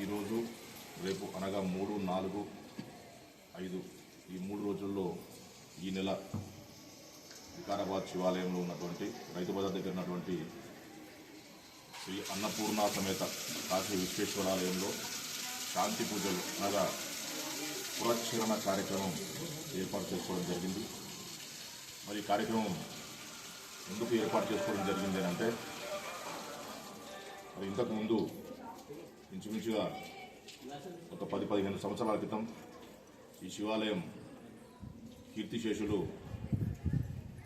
ఈరోజు రేపు అనగా మూడు నాలుగు ఐదు ఈ మూడు రోజుల్లో ఈ నెల వికారాబాద్ శివాలయంలో ఉన్నటువంటి రైతు బజార్ దగ్గర ఉన్నటువంటి శ్రీ అన్నపూర్ణ సమేత కాశీ విశ్వేశ్వరాలయంలో శాంతి పూజలు అనగా పురక్షరణ కార్యక్రమం ఏర్పాటు చేసుకోవడం జరిగింది. మరి కార్యక్రమం ఎందుకు ఏర్పాటు చేసుకోవడం జరిగింది అంటే మరి ఇంతకుముందు ఇంచుమించుగా ఒక పది పదిహేను సంవత్సరాల క్రితం ఈ శివాలయం కీర్తిశేషులు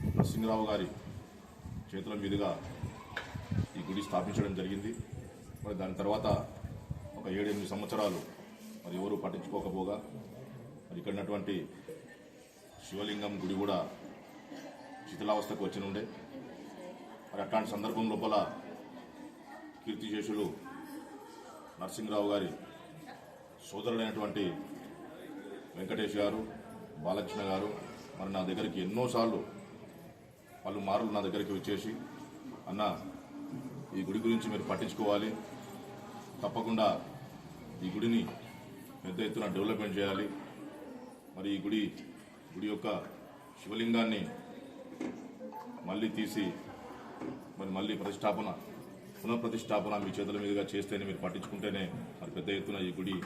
నరసింహరావు గారి చేతుల మీదుగా ఈ గుడి స్థాపించడం జరిగింది. మరి దాని తర్వాత ఒక ఏడెనిమిది సంవత్సరాలు మరి ఎవరు పట్టించుకోకపోగా మరి ఇక్కడ ఉన్నటువంటి శివలింగం గుడి కూడా శిథిలావస్థకు వచ్చి ఉండే మరి అట్లాంటి సందర్భం లోపల కీర్తిశేషులు నరసింహరావు గారి సోదరుడైనటువంటి వెంకటేష్ గారు బాలకృష్ణ గారు మరి నా దగ్గరికి ఎన్నోసార్లు వాళ్ళు మార్లు నా దగ్గరికి వచ్చేసి అన్న ఈ గుడి గురించి మీరు పట్టించుకోవాలి. తప్పకుండా ఈ గుడిని పెద్ద ఎత్తున డెవలప్మెంట్ చేయాలి. మరి ఈ గుడి గుడి యొక్క శివలింగాన్ని మళ్ళీ తీసి మరి మళ్ళీ ప్రతిష్టాపన పునఃప్రతిష్టాపన మీ చేతుల మీదుగా చేస్తేనే మీరు పట్టించుకుంటేనే మరి పెద్ద ఎత్తున ఈ గుడి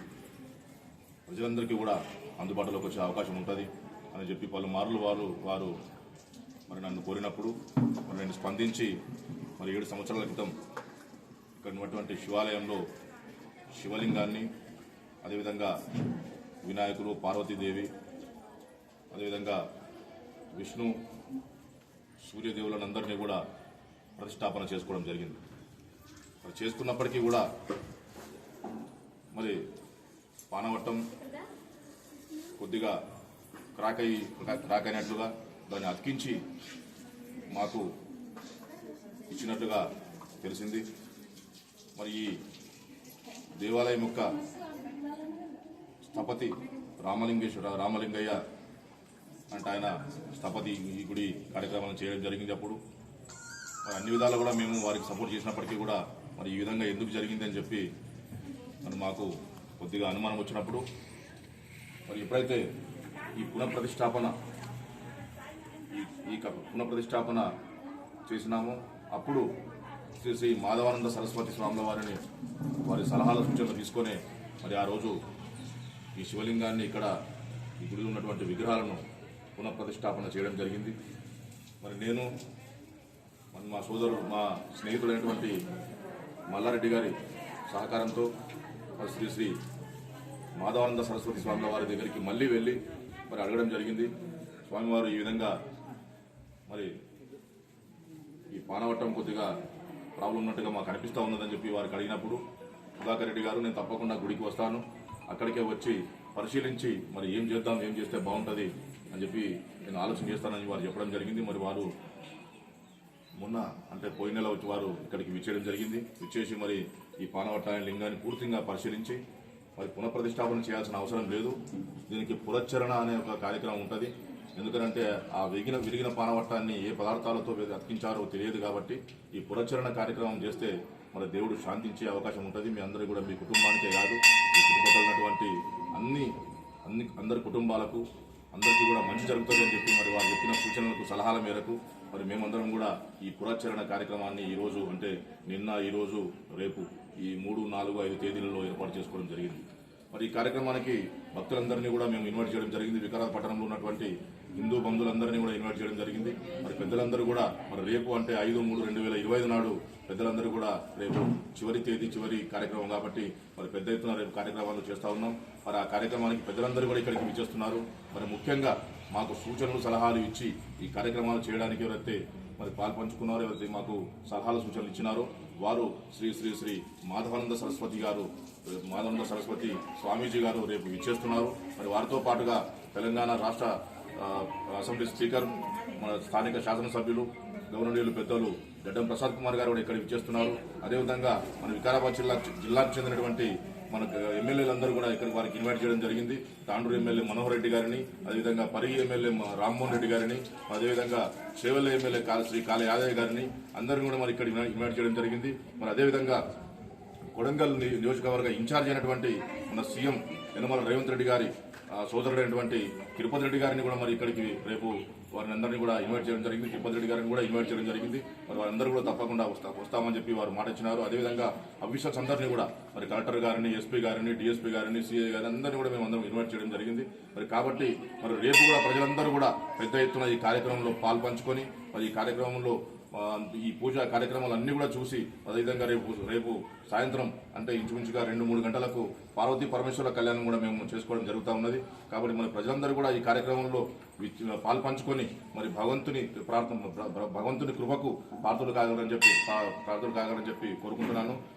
ప్రజలందరికీ కూడా అందుబాటులోకి వచ్చే అవకాశం ఉంటుంది అని చెప్పి పలుమార్లు వారు వారు మరి నన్ను కోరినప్పుడు మరి నేను స్పందించి మరి ఏడు సంవత్సరాల క్రితం ఇక్కడ ఉన్నటువంటి శివాలయంలో శివలింగాన్ని అదేవిధంగా వినాయకుడు పార్వతీదేవి అదేవిధంగా విష్ణు సూర్యదేవులనందరినీ కూడా ప్రతిష్టాపన చేసుకోవడం జరిగింది. చేసుకున్నప్పటికీ కూడా మరి పానవట్టం కొద్దిగా క్రాక్ అయి క్రాక్ అయినట్లుగా దాన్ని అతికించి మాకు ఇచ్చినట్లుగా తెలిసింది. మరి ఈ దేవాలయం యొక్క స్థపతి రామలింగేశ్వర రామలింగయ్య అంటే ఆయన స్థపతి ఈ గుడి కార్యక్రమాలను చేయడం జరిగింది అప్పుడు. అన్ని విధాలు కూడా మేము వారికి సపోర్ట్ చేసినప్పటికీ కూడా మరి ఈ విధంగా ఎందుకు జరిగింది అని చెప్పి మరి మాకు కొద్దిగా అనుమానం వచ్చినప్పుడు మరి ఎప్పుడైతే ఈ పునఃప్రతిష్టాపన ఈ- ఈ పునఃప్రతిష్టాపన చేసినామో అప్పుడు శ్రీ శ్రీ మాధవానంద సరస్వతి స్వాముల వారిని వారి సలహాల సూచనలు తీసుకొని మరి ఆ రోజు ఈ శివలింగాన్ని ఇక్కడ ఈ గుడిలో ఉన్నటువంటి విగ్రహాలను పునఃప్రతిష్టాపన చేయడం జరిగింది. మరి నేను మరి మా సోదరుడు మా స్నేహితుడైనటువంటి మల్లారెడ్డి గారి సహకారంతో మరి శ్రీ శ్రీ మాధవానంద సరస్వతి స్వామి వారి దగ్గరికి మళ్ళీ వెళ్ళి మరి అడగడం జరిగింది. స్వామివారు ఈ విధంగా మరి ఈ పానవట్టం కొద్దిగా ప్రాబ్లం ఉన్నట్టుగా మాకు అనిపిస్తూ ఉన్నదని చెప్పి వారికి అడిగినప్పుడు సుధాకర్ రెడ్డి గారు నేను తప్పకుండా గుడికి వస్తాను. అక్కడికే వచ్చి పరిశీలించి మరి ఏం చేద్దాం ఏం చేస్తే బాగుంటుంది అని చెప్పి నేను ఆలోచన చేస్తానని వారు చెప్పడం జరిగింది. మరి వారు మొన్న అంటే పోయిన నెల వచ్చి వారు ఇక్కడికి విచ్చేయడం జరిగింది. విచ్చేసి మరి ఈ పానవట్టాన్ని లింగాన్ని పూర్తిగా పరిశీలించి మరి పునఃప్రతిష్టాపన చేయాల్సిన అవసరం లేదు. దీనికి పురచ్చరణ అనే ఒక కార్యక్రమం ఉంటుంది. ఎందుకంటే ఆ విరిగిన విరిగిన పానవట్టాన్ని ఏ పదార్థాలతో అతికించారో తెలియదు కాబట్టి ఈ పురచ్చరణ కార్యక్రమం చేస్తే మరి దేవుడు శాంతించే అవకాశం ఉంటుంది. మీ అందరూ కూడా మీ కుటుంబానికే కాదు మీ చుట్టుపక్కల ఉన్నటువంటి అన్ని అన్ని అందరి కుటుంబాలకు అందరికీ కూడా మంచి జరుగుతుంది అని చెప్పి మరి వారు చెప్పిన సూచనలకు సలహాల మేరకు మరి మేమందరం కూడా ఈ పురాచరణ కార్యక్రమాన్ని ఈరోజు అంటే నిన్న ఈరోజు రేపు ఈ మూడు నాలుగు ఐదు తేదీలలో ఏర్పాటు చేసుకోవడం జరిగింది. మరి ఈ కార్యక్రమానికి భక్తులందరినీ కూడా మేము ఇన్వైట్ చేయడం జరిగింది. వికారాబాద్ పట్టణంలో ఉన్నటువంటి హిందూ బంధువులందరినీ కూడా ఇన్వైట్ చేయడం జరిగింది. మరి పెద్దలందరూ కూడా మరి రేపు అంటే ఐదు మూడు రెండు వేల ఇరవై ఐదు నాడు పెద్దలందరూ కూడా రేపు చివరి తేదీ చివరి కార్యక్రమం కాబట్టి మరి పెద్ద ఎత్తున రేపు కార్యక్రమాలు చేస్తా ఉన్నాం. మరి ఆ కార్యక్రమానికి పెద్దలందరూ కూడా ఇక్కడికి విచ్చేస్తున్నారు. మరి ముఖ్యంగా మాకు సూచనలు సలహాలు ఇచ్చి ఈ కార్యక్రమాలు చేయడానికి ఎవరైతే మరి పాల్పంచుకున్నారో ఎవరైతే మాకు సలహాలు సూచనలు ఇచ్చినారో వారు శ్రీ శ్రీ శ్రీ మాధవానంద సరస్వతి గారు మాధవానంద సరస్వతి స్వామీజీ గారు రేపు ఇచ్చేస్తున్నారు మరి వారితో పాటుగా తెలంగాణ రాష్ట్ర అసెంబ్లీ స్పీకర్ మన స్థానిక శాసనసభ్యులు గవర్నర్లు పెద్దలు గడ్డం ప్రసాద్ కుమార్ గారు కూడా ఇక్కడ విచ్చేస్తున్నారు. అదేవిధంగా మన వికారాబాద్ జిల్లా జిల్లాకు చెందినటువంటి మనకు ఎమ్మెల్యేలందరూ కూడా ఇక్కడ వారికి ఇన్వైట్ చేయడం జరిగింది. తాండూరు ఎమ్మెల్యే మనోహర్ రెడ్డి గారిని అదేవిధంగా పరిగి ఎమ్మెల్యే రామ్మోహన్ రెడ్డి గారిని అదేవిధంగా చేవెళ్ళ ఎమ్మెల్యే కాల శ్రీ కాళ యాదయ్య గారిని అందరిని కూడా మరి ఇక్కడ ఇన్వైట్ చేయడం జరిగింది. మరి అదేవిధంగా కొడంగల్ నియోజకవర్గ ఇన్ఛార్జ్ అయినటువంటి మన సీఎం యనమల రేవంత్ రెడ్డి గారి సోదరుడైనటువంటి తిరుపతి రెడ్డి గారిని కూడా మరి ఇక్కడికి రేపు వారిని అందరినీ కూడా ఇన్వైట్ చేయడం జరిగింది. తిరుపతి రెడ్డి గారిని కూడా ఇన్వైట్ చేయడం జరిగింది. మరి వారందరూ కూడా తప్పకుండా వస్తా వస్తామని చెప్పి వారు మాట ఇచ్చినారు అదేవిధంగా అఫీషియల్స్ అందరినీ కూడా మరి కలెక్టర్ గారిని ఎస్పీ గారిని డిఎస్పీ గారిని సీఏ గారిని అందరినీ కూడా మేము అందరం ఇన్వైట్ చేయడం జరిగింది. మరి కాబట్టి మరి రేపు కూడా ప్రజలందరూ కూడా పెద్ద ఎత్తున ఈ కార్యక్రమంలో పాల్పంచుకొని మరి ఈ కార్యక్రమంలో ఈ పూజ కార్యక్రమాలన్నీ కూడా చూసి అదేవిధంగా రేపు రేపు సాయంత్రం అంటే ఇంచుమించుగా రెండు మూడు గంటలకు పార్వతీ పరమేశ్వర కళ్యాణం కూడా మేము చేసుకోవడం జరుగుతూ ఉన్నది. కాబట్టి మరి ప్రజలందరూ కూడా ఈ కార్యక్రమంలో విచ్- పాల్పంచుకొని మరి భగవంతుని ప్రార్థన భగవంతుని కృపకు పాత్రలు కాగలని చెప్పి పా- పాత్రలు కాగలని చెప్పి కోరుకుంటున్నాను.